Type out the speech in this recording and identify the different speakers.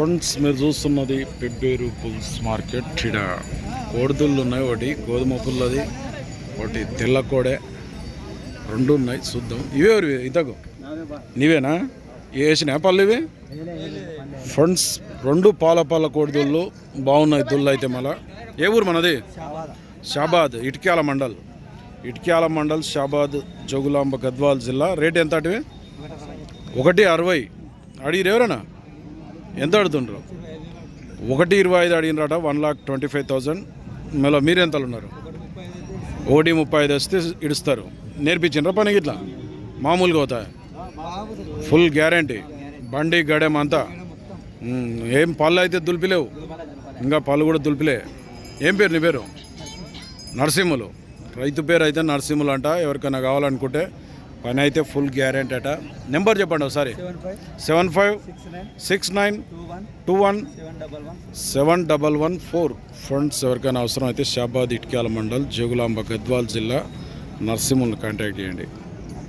Speaker 1: Friends మీరు చూస్తున్నది Pebbair pulls market. ఇక్కడ కోడిదుళ్ళు ఉన్నాయి ఒకటి గోధుమ పుల్లది ఒకటి తెల్ల కోడే. రెండు ఉన్నాయి చూద్దాం. ఇవే ఇవే ఇతకు నీవేనా? వేసినా పళ్ళు ఇవి? ఫ్రెండ్స్ రెండు పాల పాల కోడిదుళ్ళు. బాగున్నాయి దుళ్ళు అయితే మళ్ళా. ఏ ఊరు మనది? షాబాద్ ఇటిక్యాల మండల్. ఇటిక్యాల మండల్ షాబాద్ జోగులాంబ గద్వాల్ జిల్లా. రేట్ ఎంత అటువే? ఒకటి అరవై. అడిగిరు ఎంత అడుగుతుండ్రు? ఒకటి ఇరవై ఐదు అడిగినరాట one lakh twenty five thousand మళ్ళీ మీరు ఎంతలు ఉన్నారు? ఓడి ముప్పై ఐదు వస్తే ఇడుస్తారు. నేర్పించిండ్రా పని ఇట్లా మామూలుగా అవుతాయి? Full guarantee. బండి గడెం అంతా. ఏం పళ్ళు అయితే దులిపిలేవు. ఇంకా పళ్ళు కూడా దులిపిలే. ఏం పేరు నీ పేరు? నరసింహులు. రైతు పేరు అయితే నరసింహులు అంట. ఎవరికైనా కావాలనుకుంటే పని అయితే ఫుల్ గ్యారెంటీ అట. నెంబర్ చెప్పండి ఒకసారి. Seven five six nine two one seven double one four friends ఎవరికైనా అవసరం అయితే షాబాద్ ఇట్క్యాల మండల్ జోగులాంబ గద్వాల్ జిల్లా నర్సింహుల్ని కాంటాక్ట్ చేయండి.